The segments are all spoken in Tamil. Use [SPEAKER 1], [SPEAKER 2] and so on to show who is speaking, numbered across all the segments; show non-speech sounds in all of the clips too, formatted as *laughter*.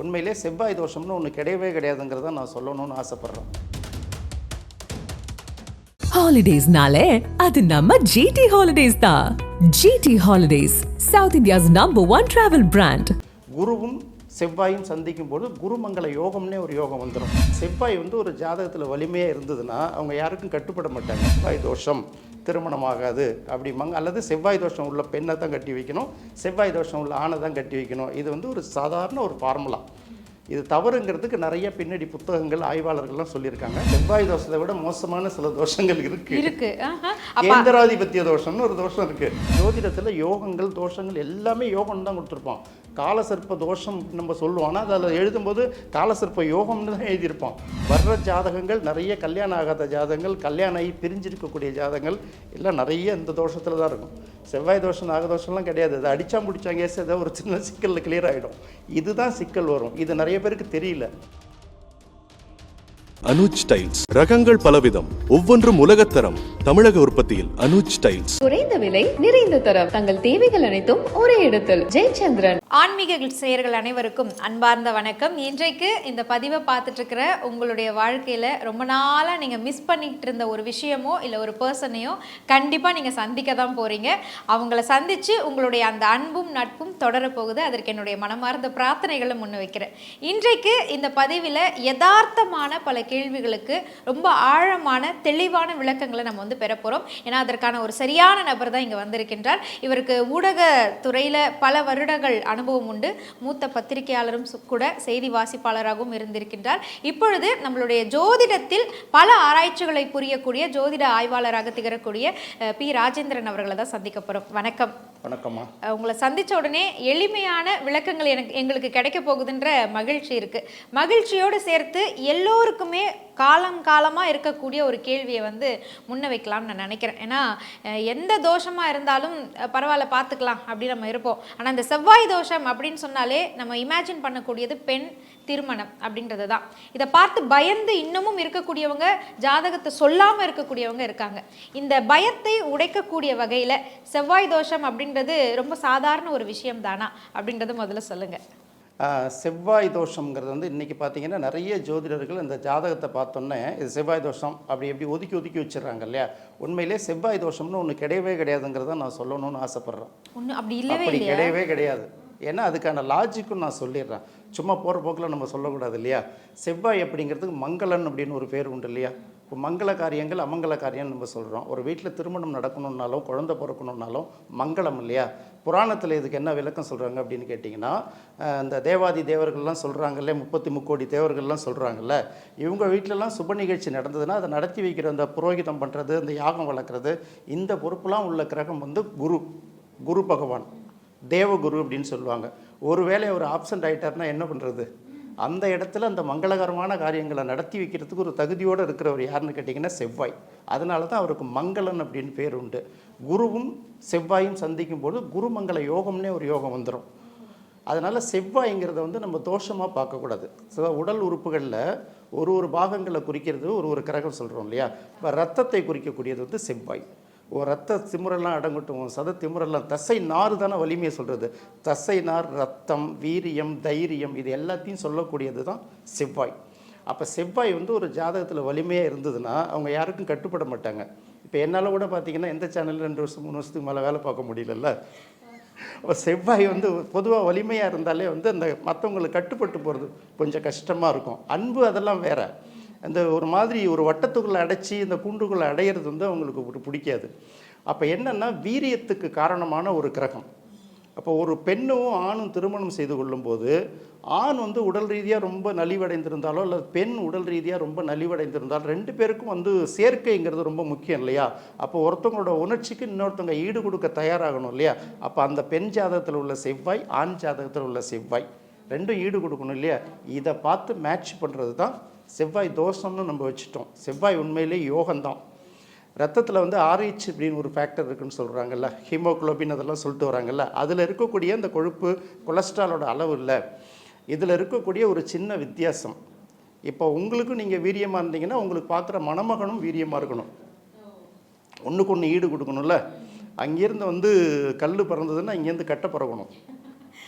[SPEAKER 1] உண்மையிலே செவ்வாய் தோஷம்னு ஒன்று கிடையவே கிடையாதுங்கிறத நான் சொல்லணும்னு ஆசைப்பட்றேன்.
[SPEAKER 2] ஹாலிடேஸ்னாலே அது நம்ம ஜிடி ஹாலிடேஸ் தான் GT holidays south India's number one travel brand
[SPEAKER 1] குருவும் செவ்வாயும் சந்திக்கும் போது குருமங்கள யோகம்னே ஒரு யோகம் வந்துடும் செவ்வாய் வந்து ஒரு ஜாதகத்தில் வலிமையாக இருந்ததுன்னா அவங்க யாருக்கும் கட்டுப்பட மாட்டாங்க. செவ்வாய் தோஷம். திருமணமாகாது அப்படிம்பாங்க. அல்லது செவ்வாய் தோஷம் உள்ள பெண்ணை தான் கட்டி வைக்கணும் செவ்வாய் தோஷம் உள்ள ஆணை தான் கட்டி வைக்கணும். இது வந்து ஒரு சாதாரண ஒரு ஃபார்முலா இது தவறுங்கிறதுக்கு நிறைய பின்னாடி புத்தகங்கள் ஆய்வாளர்கள்லாம் சொல்லியிருக்காங்க. செவ்வாய் தோஷத்தை விட மோசமான சில தோஷங்கள் இருக்கு.
[SPEAKER 3] இருக்கு.
[SPEAKER 1] கேந்திராதிபத்திய தோஷம்னு ஒரு தோஷம் இருக்கு. ஜோதிடத்தில் யோகங்கள் தோஷங்கள் எல்லாமே யோகம் தான் கொடுத்துருப்பான் காலசர்ப்ப தோஷம் நம்ம சொல்லுவோம். ஆனால் அதில் எழுதும்போது காலசர்ப்ப யோகம்னு தான் எழுதியிருப்பான் வர்ற ஜாதகங்கள் நிறைய கல்யாணம் ஆகாத ஜாதகங்கள் கல்யாணம் ஆகி பிரிஞ்சிருக்கக்கூடிய ஜாதகங்கள் எல்லாம் நிறைய இந்த தோஷத்தில் தான் இருக்கும். செவ்வாய் தோஷம் நாகதோஷம்லாம் கிடையாது. அது அடிச்சா முடிச்சாங்க ஏதோ ஒரு சின்ன சிக்கலில் கிளியர் ஆகிடும் இதுதான் சிக்கல் வரும். இது நிறைய பேருக்கு தெரியல.
[SPEAKER 4] அனுஜ் டைல்ஸ் ரகங்கள் பலவிதம். ஒவ்வொன்றும் உலகத்தரம் தமிழக உற்பத்தியில் அனுஜ் டைல்ஸ்
[SPEAKER 5] குறைந்த விலை நிறைந்த தரம். தங்கள் தேவைகள் அனைத்தும் ஒரே இடத்தில். ஜெயச்சந்திரன்.
[SPEAKER 3] ஆன்மீக செயர்கள் அனைவருக்கும் அன்பார்ந்த வணக்கம். இன்றைக்கு இந்த பதிவை பார்த்துட்ருக்கிற உங்களுடைய வாழ்க்கையில் ரொம்ப நாளாக நீங்கள் மிஸ் பண்ணிக்கிட்டு இருந்த ஒரு விஷயமோ இல்லை ஒரு பர்சனையோ கண்டிப்பாக நீங்கள் சந்திக்க தான் போகிறீங்க அவங்கள சந்தித்து உங்களுடைய அந்த அன்பும் நட்பும் தொடரப்போகுது. அதற்கு என்னுடைய மனமார்ந்த பிரார்த்தனைகளை முன்ன வைக்கிறேன். இன்றைக்கு இந்த பதிவில் யதார்த்தமான பல கேள்விகளுக்கு ரொம்ப ஆழமான தெளிவான விளக்கங்களை நம்ம வந்து பெற போகிறோம் ஏன்னா அதற்கான ஒரு சரியான நபர் தான் இங்கே வந்திருக்கின்றார். இவருக்கு ஊடகத்துறையில் பல வருடங்கள் அனுபவம் உண்டு. மூத்த பத்திரிகையாளரும் கூட செய்தி வாசிப்பாளராகவும் இருந்திருக்கின்றார். இப்பொழுது நம்மளுடைய ஜோதிடத்தில் பல ஆராய்ச்சிகளை புரியக்கூடிய ஜோதிட ஆய்வாளராக திகழக்கூடிய பி ராஜேந்திரன் அவர்களை தான் சந்திக்க போகிறோம் வணக்கம்.
[SPEAKER 1] வணக்கம்மா.
[SPEAKER 3] உங்களை சந்திச்ச உடனே எளிமையான விளக்கங்கள் எனக்கு எங்களுக்கு கிடைக்க போகுதுன்ற மகிழ்ச்சி இருக்கு. மகிழ்ச்சியோடு சேர்த்து எல்லோருக்குமே காலம் காலமாக இருக்கக்கூடிய ஒரு கேள்வியை வந்து முன்ன வைக்கலாம்னு நான் நினைக்கிறேன். ஏன்னா எந்த தோஷமாக இருந்தாலும் பரவாயில்ல பார்த்துக்கலாம் அப்படி நம்ம இருப்போம். ஆனால் இந்த செவ்வாய் தோஷம் அப்படின்னு சொன்னாலே நம்ம இமேஜின் பண்ணக்கூடியது பெண் திருமணம் அப்படின்றது தான். இதை பார்த்து பயந்து இன்னமும் இருக்கக்கூடியவங்க ஜாதகத்தை சொல்லாமல் இருக்கக்கூடியவங்க இருக்காங்க. இந்த பயத்தை உடைக்கக்கூடிய வகையில் செவ்வாய் தோஷம் அப்படின்றது ரொம்ப சாதாரண ஒரு விஷயம் தானா அப்படின்றத முதல்ல சொல்லுங்கள்
[SPEAKER 1] செவ்வாய் தோஷம்ங்கிறது வந்து இன்றைக்கி பார்த்தீங்கன்னா நிறைய ஜோதிடர்கள் இந்த ஜாதகத்தை பார்த்தோன்னே இது செவ்வாய் தோஷம் அப்படி எப்படி ஒதுக்கி ஒதுக்கி வச்சிடுறாங்க இல்லையா? உண்மையிலே செவ்வாய் தோஷம்னு ஒன்று கிடையவே கிடையாதுங்கிறத நான் சொல்லணும்னு ஆசைப்பட்றேன்.
[SPEAKER 3] அப்படி இல்லவே
[SPEAKER 1] அப்படி கிடையவே கிடையாது. ஏன்னா அதுக்கான லாஜிக்கும் நான் சொல்லிடுறேன். சும்மா போகிற போக்கில் நம்ம சொல்லக்கூடாது இல்லையா? செவ்வாய் அப்படிங்கிறதுக்கு மங்களன் அப்படின்னு ஒரு பேர் உண்டு இல்லையா? இப்போ மங்கள காரியங்கள் அமங்கல காரியம்னு நம்ம சொல்கிறோம் ஒரு வீட்டில் திருமணம் நடக்கணும்னாலும் குழந்தை பிறக்கணுன்னாலும் மங்களம் இல்லையா? புராணத்தில் இதுக்கு என்ன விளக்கம் சொல்கிறாங்க அப்படின்னு கேட்டிங்கன்னா இந்த தேவாதி தேவர்கள்லாம் சொல்கிறாங்கல்ல முப்பத்தி முக்கோடி தேவர்கள்லாம் சொல்கிறாங்கல்ல இவங்க வீட்டிலலாம் சுப நிகழ்ச்சி நடந்ததுன்னா அதை நடத்தி வைக்கிற அந்த புரோகிதம் பண்ணுறது அந்த யாகம் வளர்க்குறது இந்த பொறுப்புலாம் உள்ள கிரகம் வந்து குரு குரு பகவான் தேவகுரு அப்படின்னு சொல்லுவாங்க. ஒருவேளை அவர் ஆப்சண்ட் ஆகிட்டார்னா என்ன பண்ணுறது அந்த இடத்துல அந்த மங்களகரமான காரியங்களை நடத்தி வைக்கிறதுக்கு ஒரு தகுதியோடு இருக்கிறவர் யாருன்னு கேட்டிங்கன்னா செவ்வாய். அதனால தான் அவருக்கு மங்களன் அப்படின்னு பேர் உண்டு. குருவும் செவ்வாயும் சந்திக்கும் போது குருமங்கள யோகம்னே ஒரு யோகம் வந்துடும் அதனால் செவ்வாய்ங்கிறத வந்து நம்ம தோஷமாக பார்க்கக்கூடாது. ஸோ உடல் உறுப்புகளில் ஒரு ஒரு பாகங்களை குறிக்கிறது ஒரு ஒரு கிரகம் சொல்கிறோம் இல்லையா? இப்போ ரத்தத்தை குறிக்கக்கூடியது வந்து செவ்வாய். ஒரு ரத்த திமுறெல்லாம் அடங்கட்டும் சத திமுறெல்லாம் தசை நார் தானே வலிமையை சொல்கிறது தசை நார் ரத்தம் வீரியம் தைரியம் இது எல்லாத்தையும் சொல்லக்கூடியது தான் செவ்வாய். அப்போ செவ்வாய் வந்து ஒரு ஜாதகத்தில் வலிமையாக இருந்ததுன்னா அவங்க யாருக்கும் கட்டுப்பட மாட்டாங்க. இப்போ என்னால் கூட பார்த்தீங்கன்னா எந்த சேனலில் ரெண்டு வருஷம் மூணு வருஷத்துக்கு மேலே வேலை பார்க்க முடியலல்ல? அப்போ செவ்வாய் வந்து பொதுவாக வலிமையாக இருந்தாலே வந்து அந்த மற்றவங்களுக்கு கட்டுப்பட்டு போகிறது கொஞ்சம் கஷ்டமாக இருக்கும். அன்பு அதெல்லாம் வேறு. அந்த ஒரு மாதிரி ஒரு வட்டத்துக்குள்ளே அடைச்சி இந்த கூண்டுக்குள்ளே அடையிறது வந்து அவங்களுக்கு ஒரு பிடிக்காது. அப்போ என்னென்னா வீரியத்துக்கு காரணமான ஒரு கிரகம். அப்போ ஒரு பெண்ணும் ஆணும் திருமணம் செய்து கொள்ளும்போது ஆண் வந்து உடல் ரீதியாக ரொம்ப நலிவடைந்திருந்தாலோ அல்லது பெண் உடல் ரீதியாக ரொம்ப நலிவடைந்திருந்தாலும் ரெண்டு பேருக்கும் வந்து சேர்க்கைங்கிறது ரொம்ப முக்கியம் இல்லையா? அப்போ ஒருத்தவங்களோட உணர்ச்சிக்கு இன்னொருத்தவங்க ஈடு கொடுக்க தயாராகணும் இல்லையா? அப்போ அந்த பெண் ஜாதகத்தில் உள்ள செவ்வாய் ஆண் ஜாதகத்தில் உள்ள செவ்வாய். ரெண்டும் ஈடு கொடுக்கணும் இல்லையா? இதை பார்த்து மேட்ச் பண்ணுறது தான் செவ்வாய் தோஷம்னு நம்ம வச்சுட்டோம். செவ்வாய் உண்மையிலே யோகம்தான். ரத்தத்தில் வந்து ஆர்ஹெச் அப்படின்னு ஒரு ஃபேக்டர் இருக்குன்னு சொல்கிறாங்கல்ல ஹீமோகுளோபின் அதெல்லாம் சொல்லிட்டு வராங்கல்ல. அதில் இருக்கக்கூடிய அந்த கொழுப்பு கொலஸ்ட்ராலோட அளவு இல்லை. இதில் இருக்கக்கூடிய ஒரு சின்ன வித்தியாசம். இப்போ உங்களுக்கும் நீங்கள் வீரியமாக இருந்தீங்கன்னா உங்களுக்கு பார்க்குற மணமகனும் வீரியமாக இருக்கணும். ஒன்றுக்கு ஒன்று ஈடு கொடுக்கணும்ல. அங்கேருந்து வந்து கல் பிறந்ததுன்னா இங்கேருந்து கட்டை பிறக்கணும்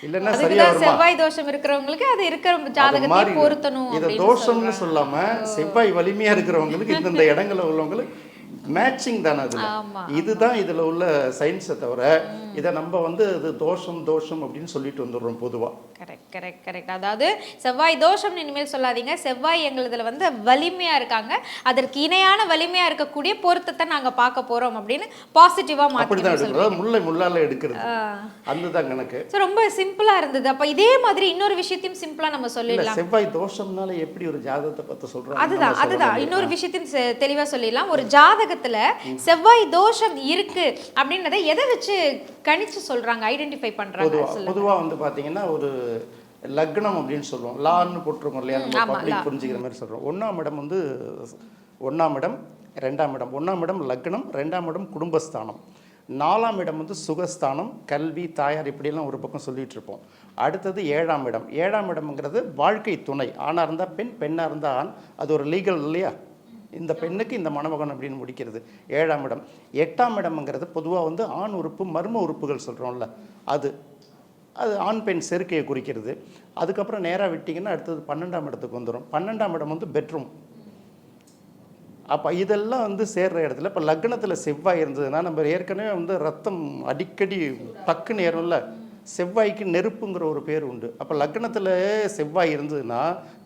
[SPEAKER 1] இல்லைன்னா சரியா
[SPEAKER 3] செவ்வாய் தோஷம் இருக்கிறவங்களுக்கு அது இருக்கிற
[SPEAKER 1] மாறிடும்.
[SPEAKER 3] பொருத்தணும்
[SPEAKER 1] இதை தோஷம்னு. சொல்லாம செவ்வாய் வலிமையா இருக்கிறவங்களுக்கு இந்தந்த இடங்கள்ல உள்ளவங்களுக்கு மேட்சிங் தானே அதுல? இதுதான் இதுல உள்ள சயின்ஸை தவிர இதை நம்ம வந்து இது தோஷம் தோஷம் அப்படின்னு சொல்லிட்டு வந்துடுறோம் பொதுவா.
[SPEAKER 3] கரெக்ட் கரெக்ட் கரெக்ட் அதாவது செவ்வாய் தோஷம் இனிமேல் சொல்லாதீங்க. செவ்வாய் எங்களுதுல வந்து வலிமையா இருக்காங்க. அதற்கு இணையான வலிமையா இருக்கக்கூடிய பொருத்தத்தை நாங்க பார்க்க போறோம் அப்படின்னு பாசிட்டிவா
[SPEAKER 1] அப்படிதான்
[SPEAKER 3] மாத்திக்கணும்
[SPEAKER 1] எடுக்கிறது அதாவது முல்லை முள்ளால எடுக்கிறது. அதுதான் கணக்கு.
[SPEAKER 3] ஸோ ரொம்ப சிம்பிளா இருந்தது. அப்ப இதே மாதிரி இன்னொரு விஷயத்தையும் சிம்பிளா நம்ம சொல்லிடலாம்.
[SPEAKER 1] செவ்வாய் தோஷம்னால எப்படி ஒரு ஜாதகத்தை பத்தி சொல்றாங்க
[SPEAKER 3] அதுதான் அதுதான். இன்னொரு விஷயத்தையும் செ- தெளிவா சொல்லிடலாம். ஒரு ஜாதகத்துல செவ்வாய் தோஷம் இருக்கு அப்படின்றத எதை வச்சு கணிச்சு சொல்றாங்க ஐடென்டிஃபை பண்றாங்க?
[SPEAKER 1] பொதுவா வந்து பாத்தீங்கன்னா ஒரு லக்னம் அப்படின்னு சொல்லுவோம். லான்னு போட்டிருக்கோம் இல்லையா? நம்ம பப்ளிக். புரிஞ்சுக்கிற மாதிரி சொல்றோம். ஒண்ணாம் இடம் வந்து ஒண்ணாம் இடம் ரெண்டாம் இடம். ஒண்ணாம் இடம் லக்னம் ரெண்டாம் இடம் குடும்பஸ்தானம். நாலாம் இடம் வந்து சுகஸ்தானம் கல்வி தாயார் இப்படியெல்லாம் ஒரு பக்கம் சொல்லிட்டு இருப்போம். அடுத்தது ஏழாம் இடம். ஏழாம் இடம்ங்கிறது வாழ்க்கை துணை. ஆணாக இருந்தால் பெண் பெண்ணாக இருந்தால் ஆண். அது ஒரு லீகல் இல்லையா? இந்த பெண்ணுக்கு இந்த மணமகன் அப்படின்னு முடிக்கிறது. ஏழாம் இடம். எட்டாம் இடம்ங்கிறது பொதுவாக வந்து ஆண் உறுப்பு மர்ம உறுப்புகள் சொல்கிறோம்ல அது அது ஆண் பெண் சேர்க்கையை குறிக்கிறது. அதுக்கப்புறம் நேராக விட்டிங்கன்னா அடுத்தது பன்னெண்டாம் இடத்துக்கு வந்துடும் பன்னெண்டாம் இடம் வந்து பெட்ரூம் அப்போ இதெல்லாம் வந்து சேர்ற இடத்துல இப்போ லக்னத்தில் செவ்வாய் இருந்ததுன்னா நம்ம ஏற்கனவே வந்து ரத்தம் அடிக்கடி டக்குன்னு ஏறும்ல. செவ்வாய்க்கு நெருப்புங்கிற ஒரு பேர் உண்டு. அப்போ லக்னத்தில் செவ்வாய் இருந்ததுன்னா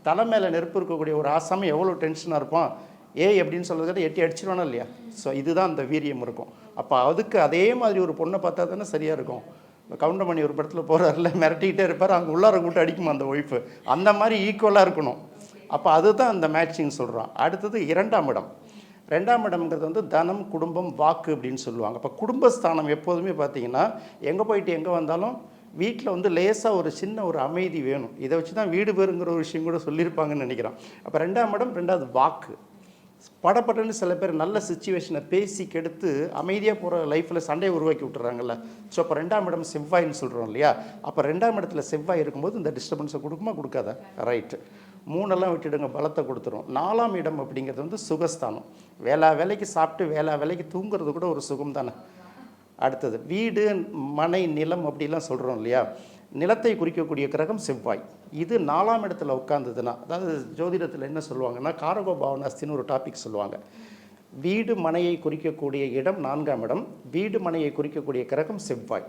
[SPEAKER 1] தலை மேலே நெருப்பு இருக்கக்கூடிய ஒரு ஆசாமி எவ்வளோ டென்ஷனாக இருப்பான்? ஏய் அப்படின்னு சொல்கிறத எட்டி அடிச்சிருவானா இல்லையா? ஸோ இதுதான் அந்த வீரியம் இருக்கும். அப்போ அதுக்கு அதே மாதிரி ஒரு பொண்ணை பார்த்தா தானே சரியாக இருக்கும். கவுண்டமணி ஒரு படத்தில் போகிறாருல மிரட்டிக்கிட்டே இருப்பார் அங்கே உள்ளார கூட்டம் அடிக்குமா அந்த ஒய்ஃபு அந்த மாதிரி ஈக்குவலாக இருக்கணும். அப்போ அதுதான் அந்த மேட்சிங் சொல்கிறோம் அடுத்தது இரண்டாம் இடம். ரெண்டாம் இடம்ங்கிறது வந்து தனம் குடும்பம் வாக்கு அப்படின்னு சொல்லுவாங்க. அப்போ குடும்பஸ்தானம் எப்போதுமே பார்த்தீங்கன்னா எங்கே போயிட்டு எங்கே வந்தாலும் வீட்டில் வந்து லேசாக ஒரு சின்ன ஒரு அமைதி வேணும். இதை வச்சு தான் வீடு பேருங்கிற ஒரு விஷயம் கூட சொல்லியிருப்பாங்கன்னு நினைக்கிறோம் அப்போ ரெண்டாம் இடம் ரெண்டாவது வாக்கு. படப்படன்னு சில பேர் நல்ல சுச்சுவேஷனை பேசி கெடுத்து அமைதியாக போகிற லைஃப்பில் சண்டையை உருவாக்கி விட்டுறாங்கல்ல. ஸோ அப்போ ரெண்டாம் இடம் செவ்வாய்ன்னு சொல்கிறோம் இல்லையா? அப்போ ரெண்டாம் இடத்துல செவ்வாய் இருக்கும்போது இந்த டிஸ்டர்பன்ஸை கொடுக்குமா? கொடுக்காதா? ரைட்டு மூணெல்லாம் விட்டுடுங்க பலத்தை கொடுத்துரும். நாலாம் இடம் அப்படிங்கிறது வந்து சுகஸ்தானம். வேளா வேலைக்கு சாப்பிட்டு வேளா வேலைக்கு தூங்குறது கூட ஒரு சுகம் தானே அடுத்தது வீடு மனை நிலம் அப்படிலாம் சொல்கிறோம் இல்லையா? நிலத்தை குறிக்கக்கூடிய கிரகம் செவ்வாய். இது நாலாம் இடத்துல உட்கார்ந்ததுன்னா அதாவது ஜோதிடத்தில் என்ன சொல்லுவாங்கன்னா காரகோ பாவனாஸ்தின்னு ஒரு டாபிக் சொல்லுவாங்க. வீடு மனையை குறிக்கக்கூடிய இடம் நான்காம் இடம். வீடு மனையை குறிக்கக்கூடிய கிரகம் செவ்வாய்.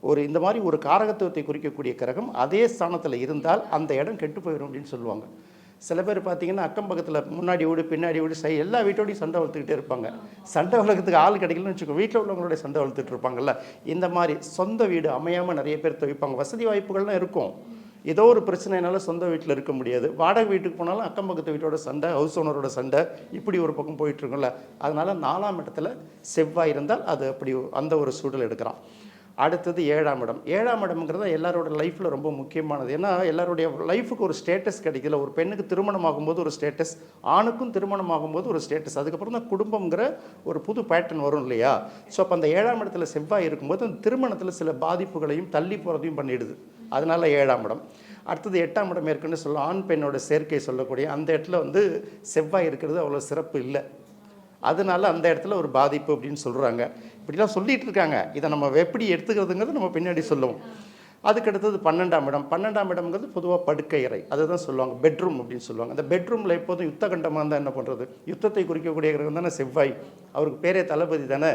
[SPEAKER 1] ஒரு இந்த மாதிரி ஒரு காரகத்துவத்தை குறிக்கக்கூடிய கிரகம் அதே ஸ்தானத்தில் இருந்தால் அந்த இடம் கெட்டு போயிடும் அப்படின்னு சொல்லுவாங்க. சில பேர் பார்த்தீங்கன்னா அக்கம் பக்கத்தில் முன்னாடி வீடு பின்னாடி வீடு சை எல்லா வீட்டோடையும் சண்டை வளர்த்துக்கிட்டே இருப்பாங்க. சண்டை வளர்க்கறதுக்கு ஆள் கிடைக்கலன்னு வச்சுக்கோ வீட்டில் உள்ளவங்களுடைய சண்டை வளர்த்துட்டு இருப்பாங்கல்ல. இந்த மாதிரி சொந்த வீடு அமையாமல் நிறைய பேர் துவைப்பாங்க. வசதி வாய்ப்புகள்லாம் இருக்கும். ஏதோ ஒரு பிரச்சனைனால சொந்த வீட்டில் இருக்க முடியாது. வாடகை வீட்டுக்கு போனாலும் அக்கம் பக்கத்து வீட்டோட சண்டை ஹவுஸ் ஓனரோட சண்டை இப்படி ஒரு பக்கம் போயிட்டு இருக்கும்ல. அதனால நாலாம் இடத்துல செவ்வாய் இருந்தால் அது அப்படி அந்த ஒரு சூழல் எடுக்கிறான். அடுத்தது ஏழாம் இடம். ஏழாம் இடம்ங்கிறது எல்லாரோட லைஃப்பில் ரொம்ப முக்கியமானது. ஏன்னா எல்லாருடைய லைஃபுக்கு ஒரு ஸ்டேட்டஸ் கிடைக்கல ஒரு பெண்ணுக்கு திருமணம் ஆகும்போது ஒரு ஸ்டேட்டஸ் ஆணுக்கும் திருமணம் ஆகும்போது ஒரு ஸ்டேட்டஸ் அதுக்கப்புறம் தான் குடும்பங்கிற ஒரு புது பேட்டர்ன் வரும் இல்லையா? ஸோ அப்போ அந்த ஏழாம் இடத்துல செவ்வாய் இருக்கும்போது அந்த திருமணத்தில் சில பாதிப்புகளையும் தள்ளி போகிறதையும் பண்ணிடுது. அதனால ஏழாம் இடம். அடுத்தது எட்டாம் இடம் ஏற்கனவே சொல்ல ஆண் பெண்ணோட சேர்க்கை சொல்லக்கூடிய அந்த இடத்துல வந்து செவ்வாய் இருக்கிறது அவ்வளோ சிறப்பு இல்லை. அதனால அந்த இடத்துல ஒரு பாதிப்பு அப்படின்னு சொல்கிறாங்க இப்படிலாம் சொல்லிகிட்டு இருக்காங்க. இதை நம்ம எப்படி எடுத்துக்கிறதுங்கிறது நம்ம பின்னாடி சொல்லுவோம். அதுக்கு அடுத்தது பன்னெண்டாம் இடம். பன்னெண்டாம் இடம்ங்கிறது பொதுவாக படுக்கை அறை. அதுதான் சொல்லுவாங்க. பெட்ரூம் அப்படின்னு சொல்லுவாங்க. அந்த பெட்ரூமில் எப்போதும் யுத்த கண்டமாக இருந்தால் என்ன பண்ணுறது யுத்தத்தை குறிக்கக்கூடிய கிரகம் தானே செவ்வாய். அவருக்கு பேரே தளபதி தானே?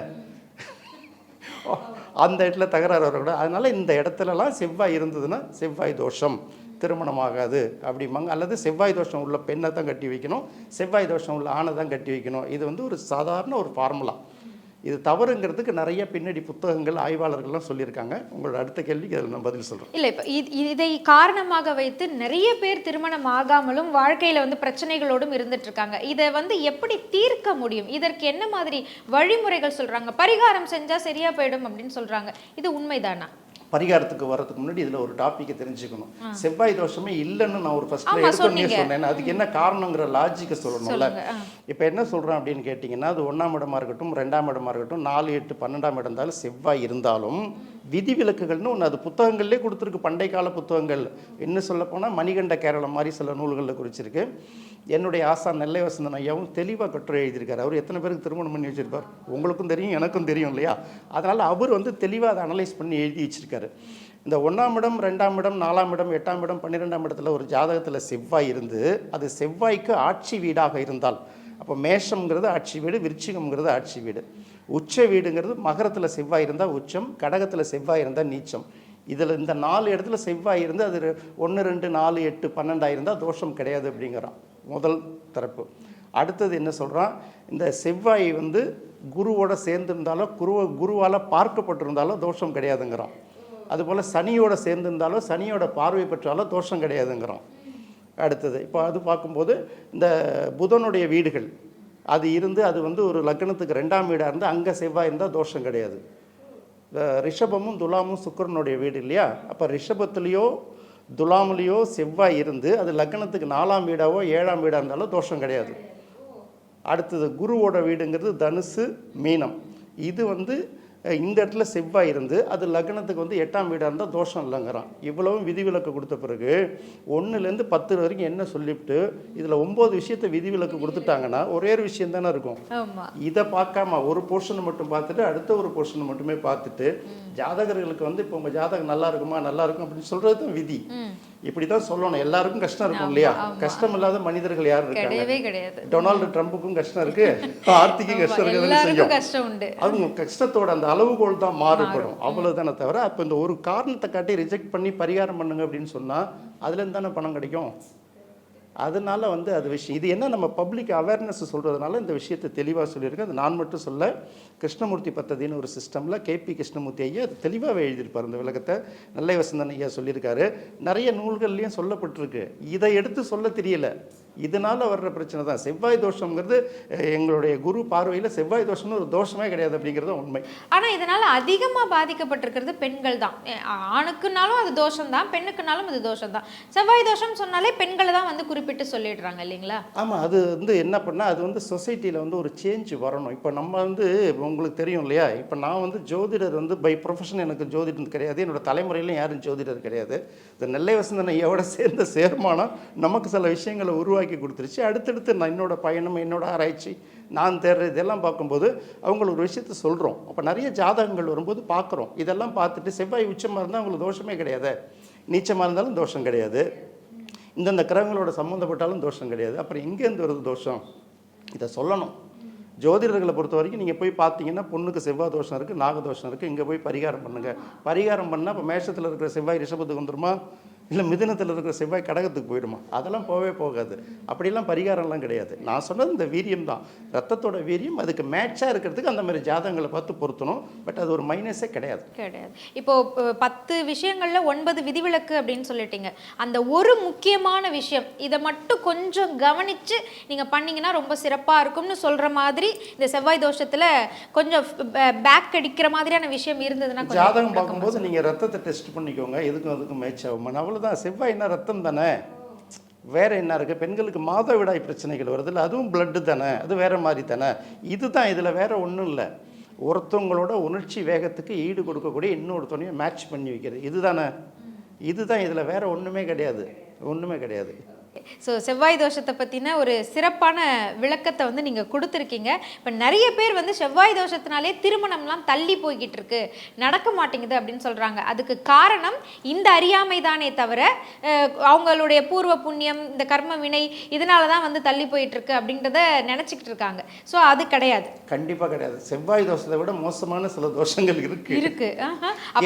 [SPEAKER 1] அந்த இடத்துல தகராறு வரக்கூடாது. அதனால் இந்த இடத்துலலாம் செவ்வாய் இருந்ததுன்னா செவ்வாய் தோஷம். திருமணம் ஆகாது அப்படிம்பாங்க. அல்லது செவ்வாய் தோஷம் உள்ள பெண்ணை தான் கட்டி வைக்கணும். செவ்வாய் தோஷம் உள்ள ஆணை தான் கட்டி வைக்கணும். இது வந்து ஒரு சாதாரண ஒரு ஃபார்முலா இது தவறுங்கிறதுக்கு நிறைய பின்னாடி புத்தகங்கள் ஆய்வாளர்கள்லாம் சொல்லியிருக்காங்க. உங்களோட அடுத்த கேள்விக்கு அதில் நான் பதில் சொல்கிறேன்
[SPEAKER 3] இல்லை இப்போ இது இதை காரணமாக வைத்து நிறைய பேர் திருமணம் ஆகாமலும் வாழ்க்கையில் வந்து பிரச்சனைகளோடும் இருந்துட்டுருக்காங்க இதை வந்து எப்படி தீர்க்க முடியும்? இதற்கு என்ன மாதிரி வழிமுறைகள் சொல்கிறாங்க பரிகாரம் செஞ்சால் சரியாக போயிடும் அப்படின்னு சொல்கிறாங்க இது உண்மைதானா?
[SPEAKER 1] பரிகாரத்துக்கு வர்றதுக்கு முன்னாடி இதில் ஒரு டாப்பிக்கை தெரிஞ்சுக்கணும். செவ்வாய் தோஷமே இல்லைன்னு நான் ஒரு ஃபர்ஸ்ட்ல
[SPEAKER 3] ஆமா,
[SPEAKER 1] எடுத்தோடனே. சொன்னேன். அதுக்கு என்ன காரணங்கிற லாஜிக்கை சொல்லணும்ல. இப்போ என்ன சொல்கிறேன் அப்படின்னு கேட்டிங்கன்னா அது ஒன்றாம் இடமா இருக்கட்டும் ரெண்டாம் இடமா இருக்கட்டும் நாலு எட்டு பன்னெண்டாம் இடம் இருந்தாலும் செவ்வாய் இருந்தாலும் விதிவிலக்குகள்னு ஒன்று அது புத்தகங்கள்லேயே கொடுத்துருக்கு. பண்டை கால புத்தகங்கள். இன்னும் சொல்ல போனால் மணிகண்ட கேரளம் மாதிரி சில நூல்களில் குறிச்சிருக்கு. என்னுடைய ஆசா நெல்லை வசந்தன் ஐயாவும் தெளிவாக கட்டுரை எழுதியிருக்காரு. அவர் எத்தனை பேருக்கு திருமணம் பண்ணி வச்சிருப்பார்? உங்களுக்கும் தெரியும் எனக்கும் தெரியும் இல்லையா? அதனால் அவர் வந்து தெளிவாக அதை அனலைஸ் பண்ணி எழுதி வச்சிருக்காரு. இந்த ஒன்றாம் இடம் ரெண்டாம் இடம் நாலாம் இடம் எட்டாம் இடம் பன்னிரெண்டாம் இடத்துல ஒரு ஜாதகத்தில் செவ்வாய் இருந்து அது செவ்வாய்க்கு ஆட்சி வீடாக இருந்தால் அப்போ மேஷம்ங்கிறது ஆட்சி வீடு விருச்சிகம்ங்கிறது ஆட்சி வீடு. உச்ச வீடுங்கிறது மகரத்தில் செவ்வாய் இருந்தால் உச்சம் கடகத்தில் செவ்வாய் இருந்தால் நீச்சம். இதில் இந்த நாலு இடத்துல செவ்வாய் இருந்து அது ஒன்று ரெண்டு நாலு எட்டு பன்னெண்டாக இருந்தால் தோஷம் கிடையாது அப்படிங்கிறான். முதல் தரப்பு. அடுத்தது என்ன சொல்கிறான் இந்த செவ்வாய் வந்து குருவோட சேர்ந்திருந்தாலோ குருவ குருவால் பார்க்கப்பட்டிருந்தாலோ தோஷம் கிடையாதுங்கிறான். அதுபோல் சனியோட சேர்ந்திருந்தாலோ சனியோட பார்வை பெற்றாலோ தோஷம் கிடையாதுங்கிறோம். அடுத்தது இப்போ அது பார்க்கும்போது இந்த புதனுடைய வீடுகள் அது இருந்து அது வந்து ஒரு லக்னத்துக்கு ரெண்டாம் வீடாக இருந்து அங்கே செவ்வாய் இருந்தால் தோஷம் கிடையாது. இந்த ரிஷபமும் துலாமும் சுக்கரனுடைய வீடு இல்லையா? அப்போ ரிஷபத்துலேயோ துலாமுலேயோ செவ்வாய் இருந்து அது லக்னத்துக்கு நாலாம் வீடாவோ ஏழாம் வீடாக இருந்தாலும் தோஷம் கிடையாது. அடுத்தது குருவோட வீடுங்கிறது தனுசு மீனம். இது வந்து இந்த இடத்துல செவ்வாய் இருந்து அது லக்னத்துக்கு வந்து எட்டாம் வீடாக இருந்தால் தோஷம் இல்லைங்கிறான். இவ்வளவும் விதிவிலக்கு கொடுத்த பிறகு ஒன்றுலேருந்து பத்து வரைக்கும் என்ன சொல்லிவிட்டு இதில் ஒம்பது விஷயத்தை விதிவிலக்கு கொடுத்துட்டாங்கன்னா ஒரே ஒரு விஷயம் தானே இருக்கும். இதை பார்க்காம ஒரு போர்ஷனை மட்டும் பார்த்துட்டு அடுத்த ஒரு போர்ஷனை மட்டுமே பார்த்துட்டு ஜாதகர்களுக்கு வந்து இப்போ உங்கள் ஜாதகம் நல்லா இருக்குமா நல்லா இருக்கும் அப்படின்னு சொல்கிறது தான் விதி. இப்படி தான் சொல்லணும். எல்லாருக்கும் கஷ்டம் இருக்கும் இல்லையா? கஷ்டம் இல்லாத மனிதர்கள் யார் இருக்காங்க?
[SPEAKER 3] கிடையவே கிடையாது.
[SPEAKER 1] டொனால்டு ட்ரம்ப்புக்கும் கஷ்டம் இருக்கு. *laughs* ஆர்த்திக்கும் கஷ்டம்
[SPEAKER 3] எல்லாருக்கும்
[SPEAKER 1] செய்யும்.
[SPEAKER 3] கஷ்டம் உண்டு.
[SPEAKER 1] அவங்க கஷ்டத்தோட அந்த அளவுகோல் தான் மாறுபடும். அவ்வளவுதானே தவிர அப்போ இந்த ஒரு காரணத்தை காட்டி ரிஜெக்ட் பண்ணி பரிகாரம் பண்ணுங்க அப்படின்னு சொன்னால் அதுலேருந்து தானே பணம் கிடைக்கும்? அதனால் வந்து அது விஷயம். இது என்ன நம்ம பப்ளிக் அவேர்னஸ் சொல்கிறதுனால இந்த விஷயத்தை தெளிவாக சொல்லியிருக்கேன் அது நான் மட்டும் சொல்ல கிருஷ்ணமூர்த்தி பத்ததின்னு ஒரு சிஸ்டமில் கேபி கிருஷ்ணமூர்த்தி ஐயா அது தெளிவாக எழுதியிருப்பார் அந்த விளக்கத்தை. நல்ல வசந்தன் ஐயா சொல்லியிருக்காரு. நிறைய நூல்கள்லையும் சொல்லப்பட்டிருக்கு. இதை எடுத்து சொல்ல தெரியல. இதனால வர்ற பிரச்சனை தான். செவ்வாய் தோஷம்ங்கிறது அஹ், எங்களுடைய குரு பார்வையில் செவ்வாய் தோஷம்னு ஒரு தோஷமே கிடையாது அப்படிங்கிறது உண்மை.
[SPEAKER 3] ஆனா இதனால அதிகமா பாதிக்கப்பட்டிருக்கிறது பெண்கள் தான். ஆணுக்குனாலும் அது தோஷம் தான் பெண்ணுக்குனாலும் அது தோஷம் தான். செவ்வாய் தோஷம் சொன்னாலே பெண்களை தான் வந்து குறிப்பிட்டு சொல்லிடுறாங்க இல்லைங்களா?
[SPEAKER 1] ஆமாம் அது வந்து என்ன பண்ணால் அது வந்து சொசைட்டியில் வந்து ஒரு சேஞ்ச் வரணும். இப்போ நம்ம வந்து உங்களுக்கு தெரியும் இல்லையா? இப்போ நான் வந்து ஜோதிடர் வந்து பை ப்ரொஃபஷன் எனக்கு ஜோதிடர் கிடையாது. என்னோட தலைமுறையிலும் யாரும் ஜோதிடர் கிடையாது. இந்த நெல்லை வசந்தன் ஐயாவோட சேர்ந்த சேர்மானம் நமக்கு சில விஷயங்களை உருவாக்கி கொடுத்துருச்சு. அடுத்தடுத்து நான் என்னோட பயணம் என்னோட ஆராய்ச்சி நான் தேடுற இதெல்லாம் பார்க்கும்போது அவங்களுக்கு ஒரு விஷயத்த சொல்கிறோம் அப்போ நிறைய ஜாதகங்கள் வரும்போது பார்க்குறோம். இதெல்லாம் பார்த்துட்டு செவ்வாய் உச்சமாக இருந்தால் அவங்களுக்கு தோஷமே கிடையாது. நீச்சமாக இருந்தாலும் தோஷம் கிடையாது. இந்தந்த கிரகங்களோட சம்மந்தப்பட்டாலும் தோஷம் கிடையாது. அப்புறம் எங்கேருந்து வருது தோஷம்? இதை சொல்லணும். ஜோதிடர்களை பொறுத்த வரைக்கும் நீங்கள் போய் பார்த்தீங்கன்னா பொண்ணுக்கு செவ்வாய் தோஷம் இருக்குது நாகதோஷம் இருக்குது இங்கே போய் பரிகாரம் பண்ணுங்கள் பரிகாரம் பண்ணால் இப்போ மேஷத்தில் இருக்கிற செவ்வாய் ரிஷபத்துக்கு வந்துருமா? இல்லை மிதுனத்தில் இருக்கிற செவ்வாய் கடகத்துக்கு போயிடுமா? அதெல்லாம் போகவே போகாது. அப்படிலாம் பரிகாரம்லாம் கிடையாது. நான் சொன்னது இந்த வீரியம் தான் ரத்தத்தோட வீரியம் அதுக்கு மேட்சாக இருக்கிறதுக்கு அந்த மாதிரி ஜாதகங்களை பார்த்து பொருத்தணும். பட் அது ஒரு மைனஸே கிடையாது.
[SPEAKER 3] கிடையாது. இப்போ பத்து விஷயங்கள்ல ஒன்பது விதிவிலக்கு அப்படின்னு சொல்லிட்டீங்க. அந்த ஒரு முக்கியமான விஷயம் இதை மட்டும் கொஞ்சம் கவனிச்சு நீங்க பண்ணீங்கன்னா ரொம்ப சிறப்பா இருக்கும்னு சொல்ற மாதிரி இந்த செவ்வாய் தோஷத்துல கொஞ்சம் பேக் அடிக்கிற மாதிரியான விஷயம் இருந்ததுன்னா
[SPEAKER 1] ஜாதகம் பார்க்கும்போது நீங்கள் ரத்தத்தை டெஸ்ட் பண்ணிக்கோங்க. எதுக்கும் அதுக்கும் மேட்ச் ஆகும். அவ்வளோதான் செவ்வாய்னா ரத்தம் தானே? வேறு என்ன இருக்குது பெண்களுக்கு மாதவிடாய் பிரச்சனைகள் வருதில்ல அதுவும் பிளட்டு தானே? அது வேறு மாதிரி தானே? இதுதான் இதில் வேறு ஒன்றும் இல்லை. ஒருத்தவங்களோட உணர்ச்சி வேகத்துக்கு ஈடு கொடுக்கக்கூடிய இன்னொருத்தனையும் மேட்ச் பண்ணி வைக்கிறது. இதுதானே? இதுதான் இதில் வேற ஒன்றுமே கிடையாது. ஒன்றுமே கிடையாது.
[SPEAKER 3] ஸோ செவ்வாய் தோஷத்தை பற்றின ஒரு சிறப்பான விளக்கத்தை வந்து நீங்கள் கொடுத்துருக்கீங்க. இப்போ நிறைய பேர் வந்து செவ்வாய் தோஷத்தினாலே திருமணம்லாம் தள்ளி போய்கிட்டு இருக்கு நடக்க மாட்டேங்குது அப்படின்னு சொல்கிறாங்க அதுக்கு காரணம் இந்த அறியாமை தானே தவிர அவங்களுடைய பூர்வ புண்ணியம் இந்த கர்ம வினை இதனால தான் வந்து தள்ளி போயிட்டு இருக்கு அப்படின்றத நினச்சிக்கிட்டு இருக்காங்க. ஸோ அது கிடையாது.
[SPEAKER 1] கண்டிப்பாக கிடையாது. செவ்வாய் தோஷத்தை விட மோசமான சில தோஷங்கள் இருக்கு.
[SPEAKER 3] இருக்கு.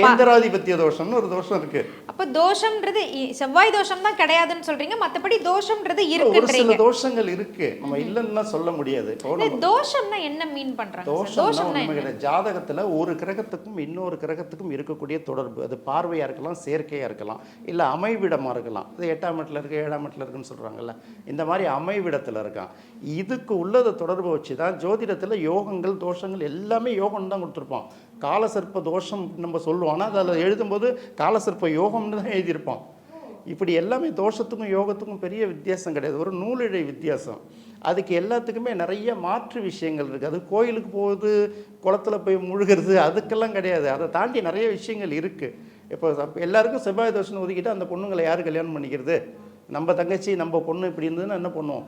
[SPEAKER 1] கேந்திராதிபத்திய தோஷம்னு ஒரு தோஷம் இருக்கு.
[SPEAKER 3] அப்போ தோஷம்ன்றது செவ்வாய் தோஷம் தான் கிடையாதுன்னு சொல்றீங்க. மற்றபடி தோஷம்ன்றது
[SPEAKER 1] ஒரு சில தோஷங்கள் இருக்கு. நம்ம இல்லைன்னா சொல்ல முடியாது.
[SPEAKER 3] தோஷம்னா என்ன மீன் பண்றாங்க?
[SPEAKER 1] தோஷம்னா ஜாதகத்துல ஒரு கிரகத்துக்கும் இன்னொரு கிரகத்துக்கும் இருக்கக்கூடிய தொடர்பு. அது பார்வையா இருக்கலாம் சேர்க்கையா இருக்கலாம் இல்ல அமைவிடமா இருக்கலாம். இது எட்டாம் இடத்துல இருக்கு ஏழாம் இடத்துல இருக்குன்னு சொல்றாங்கல்ல. இந்த மாதிரி அமைவிடத்துல இருக்கான். இதுக்கு உள்ளத தொடர்பு வச்சு தான் ஜோதிடத்துல யோகங்கள் தோஷங்கள் எல்லாமே யோகம் தான் கொடுத்துருப்பான். காலசர்ப்ப தோஷம் நம்ம சொல்லுவோம். ஆனா அதில் எழுதும்போது காலசர்ப்ப யோகம்னு தான் எழுதியிருப்பான். இப்படி எல்லாமே தோஷத்துக்கும் யோகத்துக்கும் பெரிய வித்தியாசம் கிடையாது. ஒரு நூலிழை வித்தியாசம். அதுக்கு எல்லாத்துக்குமே நிறைய மாற்று விஷயங்கள் இருக்குது அது கோயிலுக்கு போகுது குளத்துல போய் முழுகிறது அதுக்கெல்லாம் கிடையாது. அதை தாண்டி நிறைய விஷயங்கள் இருக்குது இப்போ எல்லாருக்கும் செவ்வாய் தோஷம் ஒதுக்கிட்டு அந்த பொண்ணுங்களை யார் கல்யாணம் பண்ணிக்கிறது? நம்ம தங்கச்சி நம்ம பொண்ணு இப்படி இருந்ததுன்னா என்ன பண்ணுவோம்?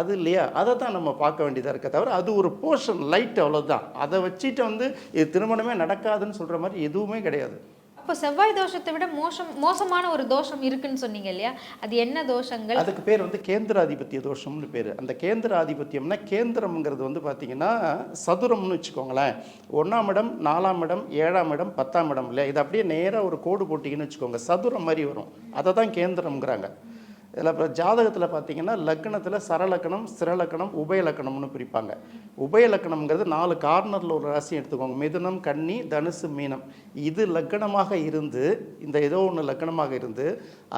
[SPEAKER 1] அது இல்லையா? அதை தான் நம்ம பார்க்க வேண்டியதாக இருக்க தவிர அது ஒரு போர்ஷன் லைட் அவ்வளோதான் அதை வச்சுட்டு வந்து இது திருமணமே நடக்காதுன்னு சொல்கிற மாதிரி எதுவுமே கிடையாது.
[SPEAKER 3] அப்போ செவ்வாய் தோஷத்தை விட மோசம் மோசமான ஒரு தோஷம் இருக்குன்னு சொன்னீங்க இல்லையா? அது என்ன தோஷங்கள்?
[SPEAKER 1] அதுக்கு பேர் வந்து கேந்திர ஆதிபத்திய தோஷம்னு பேர். அந்த கேந்திர ஆதிபத்தியம்னா கேந்திரம்ங்கிறது வந்து பார்த்தீங்கன்னா சதுரம்னு வச்சுக்கோங்களேன். ஒன்றாம் இடம் நாலாம் இடம் ஏழாம் இடம் பத்தாம் இடம் இல்லையா? இது அப்படியே நேராக ஒரு கோடு போட்டிங்கன்னு வச்சுக்கோங்க. சதுரம் மாதிரி வரும். அதை தான் கேந்திரம்ங்கிறாங்க. இதில் இப்போ ஜாதகத்தில் பார்த்தீங்கன்னா லக்னத்தில் சரலக்கணம் சிரலக்கணம் உபயலக்கணம்னு பிரிப்பாங்க. உபயலக்கணம்ங்கிறது நாலு கார்னரில் ஒரு ராசி எடுத்துக்கோங்க. மிதுனம் கன்னி தனுசு மீனம். இது லக்கணமாக இருந்து இந்த ஏதோ ஒன்று லக்கணமாக இருந்து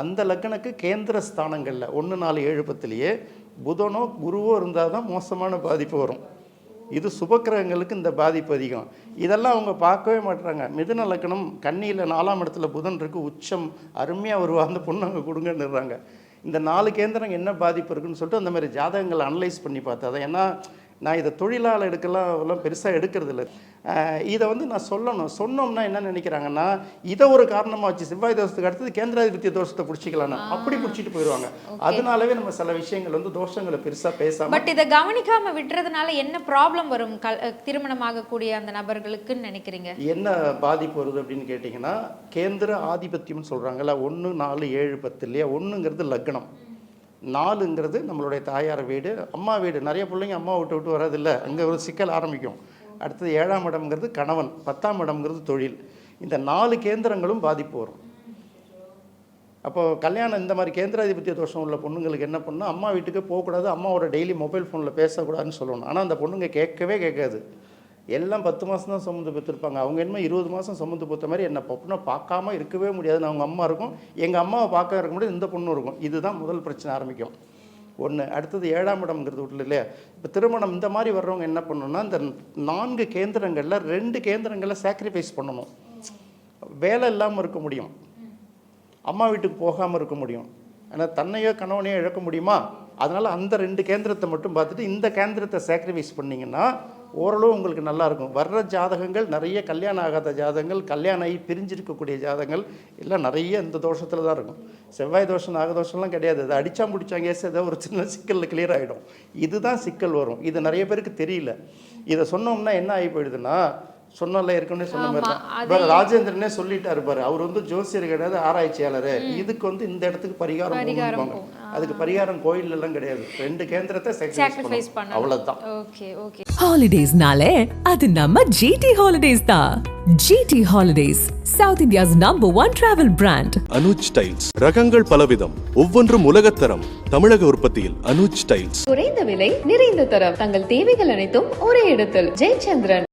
[SPEAKER 1] அந்த லக்கணக்கு கேந்திர ஸ்தானங்களில் ஒன்று நாலு ஏழு பத்துலேயே புதனோ குருவோ இருந்தால் தான் மோசமான பாதிப்பு வரும். இது சுபக்கிரகங்களுக்கு இந்த பாதிப்பு அதிகம். இதெல்லாம் அவங்க பார்க்கவே மாட்டுறாங்க மிதுன லக்கணம் கண்ணியில் நாலாம் இடத்துல புதன் இருக்குது உச்சம் அருமையாக வருவா அந்த பொண்ணு அங்கே கொடுங்கன்னுறாங்க. இந்த நாலு கேந்திரம் என்ன பாதிப்பு இருக்குன்னு சொல்லிட்டு அந்த மாதிரி ஜாதகங்களை அனலைஸ் பண்ணி பார்த்தா தான் ஏன்னா நான் இதை தொழிலால் எடுக்கலாம் எல்லாம் பெருசாக எடுக்கிறது இல்லை இதை வந்து நான் சொல்லணும். சொன்னோம்னா என்ன நினைக்கிறாங்கன்னா இதை ஒரு காரணமாக வச்சு செவ்வாய் தோஷத்துக்கு அடுத்தது கேந்திராதிபத்திய தோஷத்தை பிடிச்சிக்கலாம்னு. அப்படி பிடிச்சிட்டு போயிடுவாங்க. அதனாலவே நம்ம சில விஷயங்கள் வந்து தோஷங்களை பெருசாக பேசாமல்
[SPEAKER 3] பட் இதை கவனிக்காம விட்டுறதுனால என்ன ப்ராப்ளம் வரும்? கல் திருமணம் ஆகக்கூடிய அந்த நபர்களுக்குன்னு நினைக்கிறீங்க?
[SPEAKER 1] என்ன பாதிப்பு வருது அப்படின்னு கேட்டிங்கன்னா கேந்திர ஆதிபத்தியம்னு சொல்கிறாங்கல்ல ஒன்று நாலு ஏழு பத்து இல்லையா? ஒன்றுங்கிறது லக்னம். நாலுங்கிறது நம்மளுடைய தாயார் வீடு அம்மா வீடு. நிறைய பிள்ளைங்க அம்மா விட்டு விட்டு வர்றதில்ல. அங்கே ஒரு சிக்கல் ஆரம்பிக்கும். அடுத்தது ஏழாம் இடம்ங்கிறது கணவன் பத்தாம் இடம்ங்கிறது தொழில். இந்த நாலு கேந்திரங்களும் பாதிப்பு வரும். அப்போ கல்யாணம் இந்த மாதிரி கேந்திராதிபத்திய தோஷம் உள்ள பொண்ணுங்களுக்கு என்ன பண்ணணும் அம்மா வீட்டுக்கு போகக்கூடாது அம்மாவோட டெய்லி மொபைல் ஃபோனில் பேசக்கூடாதுன்னு சொல்லணும். ஆனால் அந்த பொண்ணுங்க கேட்கவே கேட்காது. எல்லாம் பத்து மாதம் தான் சுமந்து பெற்றிருப்பாங்க. அவங்க என்ன இருபது மாதம் சுமந்து பெற்ற மாதிரி என்னை பொண்ணை பார்க்காம இருக்கவே முடியாதுன்னு அவங்க அம்மா இருக்கும். எங்கள் அம்மாவை பார்க்க இருக்க முடியாது. இந்த பொண்ணு இருக்கும். இதுதான் முதல் பிரச்சனை ஆரம்பிக்கும். ஒன்று அடுத்தது ஏழாம் இடம்ங்கிறது வீட்டில் இல்லையா? இப்போ திருமணம் இந்த மாதிரி வர்றவங்க என்ன பண்ணணும்னா இந்த நான்கு கேந்திரங்களில் ரெண்டு கேந்திரங்களில் சாக்ரிஃபைஸ் பண்ணணும். வேலை இல்லாமல் இருக்க முடியும். அம்மா வீட்டுக்கு போகாமல் இருக்க முடியும். ஆனால் தன்னையோ கணவனையோ இழக்க முடியுமா? அதனால் அந்த ரெண்டு கேந்திரத்தை மட்டும் பார்த்துட்டு இந்த கேந்திரத்தை சாக்ரிஃபைஸ் பண்ணிங்கன்னா ஓரளவு உங்களுக்கு நல்லா இருக்கும் வர்ற ஜாதகங்கள் நிறைய கல்யாணம் ஆகாத ஜாதகங்கள் கல்யாணம் ஆகி பிரிஞ்சிருக்கக்கூடிய ஜாதகங்கள் எல்லாம் நிறைய இந்த தோஷத்தில் தான் இருக்கும். செவ்வாய் தோஷம் நாகதோஷம்லாம் கிடையாது. அது அடிச்சா முடிச்சாங்க ஏதோ ஒரு சின்ன சிக்கலில் கிளியர் ஆகிடும் இதுதான் சிக்கல் வரும். இது நிறைய பேருக்கு தெரியல. இதை சொன்னோம்னா என்ன ஆகி போயிடுதுன்னா சொன்னல ஏற்கனவே சொன்ன மாதிரி தான் ராஜேந்திரனே சொல்லிட்டாரு பாரு. அவர் வந்து ஜோசியர் கிடையாது ஆராய்ச்சியாளர். இதுக்கு வந்து இந்த இடத்துக்கு பரிகாரம் போகணும்பாங்க. அதுக்கு பரிகாரம் கோயில் எல்லாம் கிடையாது. ரெண்டு கேந்திரத்தை அவ்வளவுதான்.
[SPEAKER 2] Holidays-nale, அது நம்ம GT Holidays தான். GT Holidays, South India's number one travel brand.
[SPEAKER 4] Anuj tiles ரகங்கள் பலவிதம் ஒவ்வொன்றும் உலகத்தரம் தமிழக உற்பத்தியில் அனுஜ் டைல்ஸ்
[SPEAKER 5] குறைந்த விலை நிறைந்த தரம். தங்கள் தேவைகள் அனைத்தும் ஒரே இடத்தில். ஜெயச்சந்திரன்.